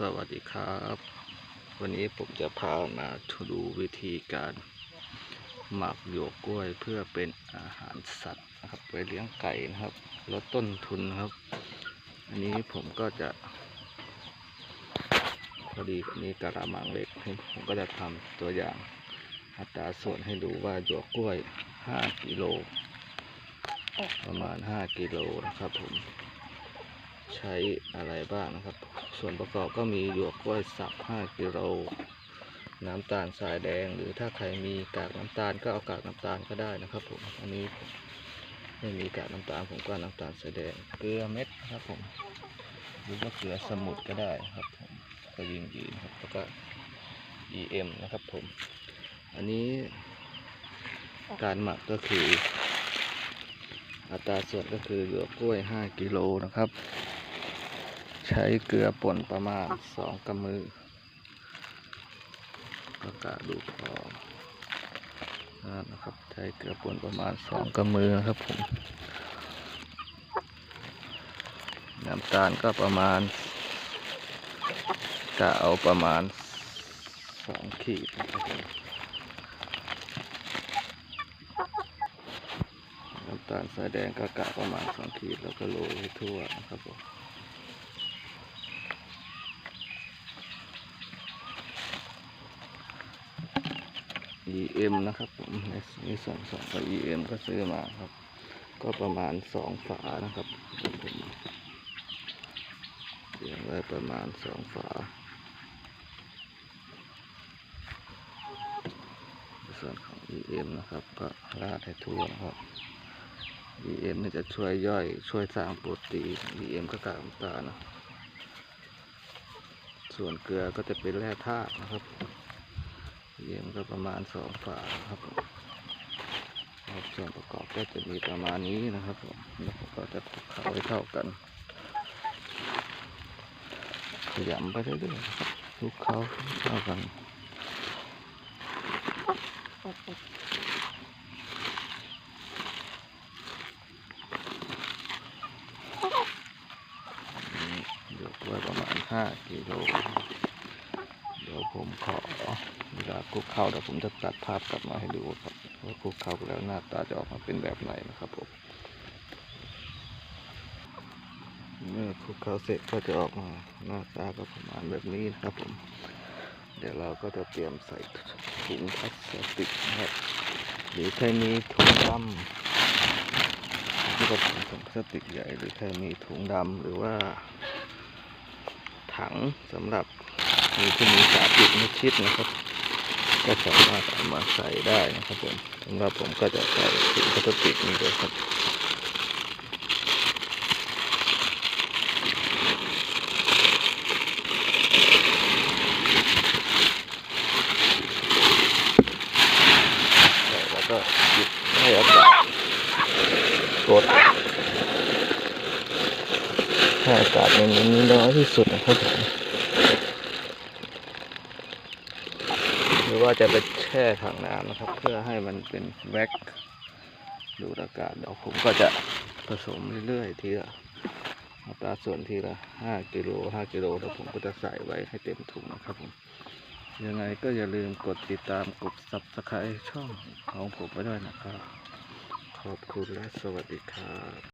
สวัสดีครับ วันนี้ผมจะพามาดูวิธีการ หมักหยวกกล้วยเพื่อเป็นอาหารสัตว์นะครับไปเลี้ยงไก่นะครับลดต้นทุนครับ อันนี้ผมก็จะพอดีอันนี้กระมังเล็กผมก็จะทำตัวอย่างอัตราส่วนให้ดูว่าหยวกกล้วย 5 กิโลประมาณ 5 กิโลนะครับผม ใช้อะไรบ้างนะครับ ส่วนประกอบก็มีหยวกกล้วยสับ 5 กิโล น้ำตาลทรายแดง หรือถ้าใครมีกากน้ำตาลก็เอากากน้ำตาลก็ได้นะครับผม อันนี้ไม่มีกากน้ำตาลผมก็น้ำตาลทรายแดง เกลือเม็ดนะครับผม หรือว่าเกลือสมุนก็ได้ครับผมก็ยิงยีนครับ แล้วก็ EM นะครับผม อันนี้การหมักก็คืออัตราส่วนก็คือหยวกกล้วย 5 กิโลนะครับ ใช้เกลือป่นประมาณ2กำมือประกาศดูพอนั่นะครับ ใช้เกลือป่นประมาณ2กำมือนะครับผม น้ำตาลก็ประมาณกะเอาประมาณ2ขีดนะครับผมน้ำตาลสายแดงก็กะประมาณสองขีดแล้วก็โรยให้ทั่วนะครับผม EM นะครับผมในส่วนสองกับ EM ก็ซื้อมาครับ ก็ประมาณสองฝานะครับผมเรียงไว้ประมาณสองฝา ส่วนของ EM นะครับ ก็ราดให้ทั่วนะครับ EM นี่จะช่วยย่อยช่วยสร้างโปรตีน EM ก็กากน้ำตาลนะส่วนเกลือก็จะเป็นแร่ธาตุนะครับ EM ก็ประมาณสองฝาครับผมครับส่วนประกอบก็จะมีประมาณนี้นะครับผมแล้วก็จะคลุกเคล้าให้เข้ากันขยำไปเรื่อยๆคลุกเคล้าเข้ากันเดี๋ยวไว้ประมาณห้ากิโล ดี๋ยวผมขอเวลาคลุกเข้าเดี๋ยวผมจะตัดภาพกลับมาให้ดูครับว่าคลุกเข้าแล้วหน้าตาจะออกมาเป็นแบบไหนนะครับผมเมื่อคลุกเข้าเสร็จก็จะออกมาหน้าตาก็ประมาณแบบนี้นะครับผมเดี๋ยวเราก็จะเตรียมใส่ถุงพลาสติกนะครับหรือใครมีถุงดำที่ก็ถุงพลาสติกใหญ่หรือใครมีถุงดำหรือว่าถังสำหรับ มีที่มีฝาปิดไม่ชิดนะครับ ก็สามารถเอามาใส่ได้นะครับผมสำหรับผมก็จะใส่ถุงพลาสติกนี้เลยครับแล้วก็หยุดให้อากาศกดให้อากาศในนี้น้อยที่สุดนะครับผม หรือ ว่าจะไปแช่ถังน้ำนะครับ เพื่อให้มันเป็นแว็กดูดอากาศเดี๋ยวผมก็จะผสมเรื่อยๆทีละอัตราส่วนทีละ5กิโล5กิโลแล้วผมก็จะใส่ไว้ให้เต็มถุงนะครับผมยังไงก็อย่าลืมกดติดตามกด subscribe ช่องของผมไว้ด้วยนะครับ ขอบคุณและสวัสดีครับ